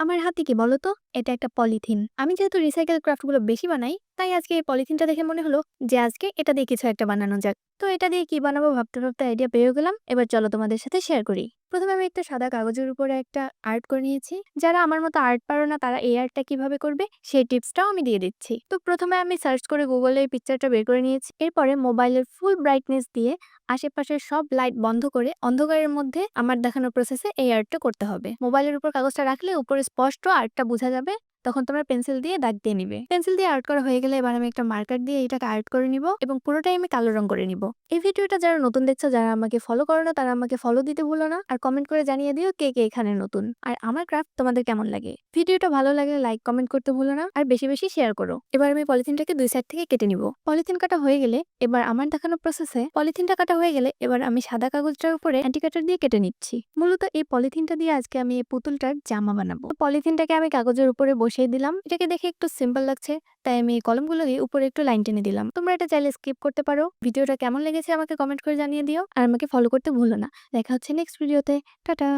আমার হাতে কি বলতো? এটা একটা পলিথিন। আমি যেহেতু রিসাইকেল ক্রাফটগুলো বেশি বানাই, তাই আজকে এই পলিথিনটা দেখে মনে হলো যে আজকে এটা দিয়ে কিছু একটা বানানো যাক। তো এটা দিয়ে কি বানাবো ভাবতে ভাবতে আইডিয়া পেয়ে গেলাম। এবার চলো তোমাদের সাথে শেয়ার করি। প্রথমে আমি একটা সাদা কাগজের উপরে একটা আর্ট করে নিয়েছি। যারা আমার মতো আর্ট পারো না, তারা এই আর্টটা কীভাবে করবে, সেই টিপসটাও আমি দিয়ে দিচ্ছি। তো প্রথমে আমি সার্চ করে গুগলে পিকচারটা বের করে নিয়েছি। এরপরে মোবাইলের ফুল ব্রাইটনেস দিয়ে আশেপাশের সব লাইট বন্ধ করে অন্ধকারের মধ্যে আমার দেখানোর প্রসেসে এই আর্টটা করতে হবে। মোবাইলের উপর কাগজটা রাখলে উপরে স্পষ্ট আর্টটা বোঝা যাবে। তখন তোমরা পেন্সিল দিয়ে দাগ দিয়ে নিবে। পেন্সিল দিয়ে আর্ট করা হয়ে গেলে এবার আমি একটা মার্কার দিয়ে এটাকে আর্ট করে নিব এবং পুরোটাই আমি কালো রং করে নিব। এই ভিডিওটা যারা নতুন দেখছ, যারা আমাকে ফলো করো না, তারা আমাকে ফলো দিতে ভুলো না আর কমেন্ট করে জানিয়ে দিও কে কে এখানে নতুন। আর আমার ক্রাফট তোমাদের কেমন লাগে? ভিডিওটা ভালো লাগলে লাইক কমেন্ট করতে ভুলো না আর বেশি বেশি শেয়ার করো। এবার আমি পলিথিনটাকে দুই সাইড থেকে কেটে নিব। পলিথিন কাটা হয়ে গেলে এবার আমার দেখানো প্রসেসে পলিথিনটা কাটা হয়ে গেলে এবার আমি সাদা কাগজটার উপরে অ্যান্টিকাটার দিয়ে কেটে নিচ্ছি। মূলত এই পলিথিনটা দিয়ে আজকে আমি এই পুতুলটার জামা বানাবো। পলিথিনটাকে আমি কাগজের উপরে বসিয়ে দিলাম। এটাকে দেখে একটু সিম্পল লাগছে, তাই আমি এই কলমগুলো দিয়ে উপরে একটু লাইন টেনে দিলাম। তোমরা এটা চাইলে স্কিপ করতে পারো। ভিডিওটা কেমন লেগেছে আমাকে কমেন্ট করে জানিয়ে দিও। আর আমাকে ফলো করতে ভুলো না। দেখা হচ্ছে নেক্সট ভিডিওতে টাটা!